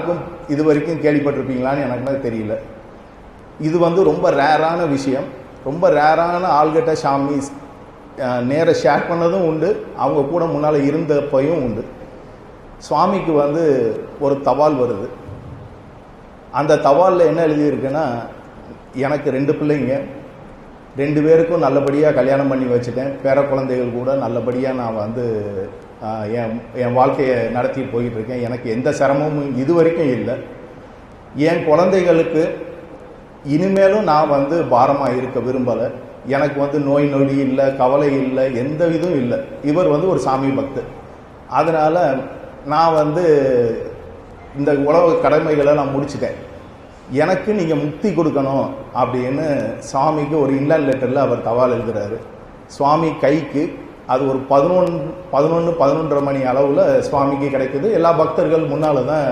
யாருக்கும் இது வரைக்கும் கேள்விப்பட்டிருப்பீங்களான்னு எனக்கு தெரியல. இது வந்து ரொம்ப ரேரான விஷயம். ரொம்ப ரேரான ஆள்கிட்ட சாமி நேர ஷேர் பண்ணதும் உண்டு. அவங்க கூட முன்னால் இருந்தப்பையும் உண்டு. சுவாமிக்கு வந்து ஒரு தபால் வருது. அந்த தபாலில் என்ன எழுதியிருக்குன்னா எனக்கு ரெண்டு பிள்ளைங்க. ரெண்டு பேருக்கும் நல்லபடியாக கல்யாணம் பண்ணி வச்சுட்டேன். பேர குழந்தைகள் கூட நல்லபடியாக நான் வந்து என் என் வாழ்க்கையை நடத்தி போயிட்டுருக்கேன். எனக்கு எந்த சிரமமும் இது வரைக்கும் இல்லை. என் குழந்தைகளுக்கு இனிமேலும் நான் வந்து பாரமாக இருக்க விரும்பலை. எனக்கு வந்து நோய் நொடி இல்லை கவலை இல்லை எந்த இதுவும் இல்லை. இவர் வந்து ஒரு சாமி பக்தர். அதனால் நான் வந்து இந்த உலக கடமைகளை நான் முடிச்சுட்டேன். எனக்கு நீங்கள் முக்தி கொடுக்கணும் அப்படின்னு சுவாமிக்கு ஒரு இன்லாண்ட் லெட்டரில் அவர் தவால் எழுதுறாரு. சுவாமி கைக்கு அது ஒரு பதினொன்று பதினொன்று பதினொன்றரை மணி அளவில் சுவாமிக்கு கிடைக்குது. எல்லா பக்தர்கள் முன்னால் தான்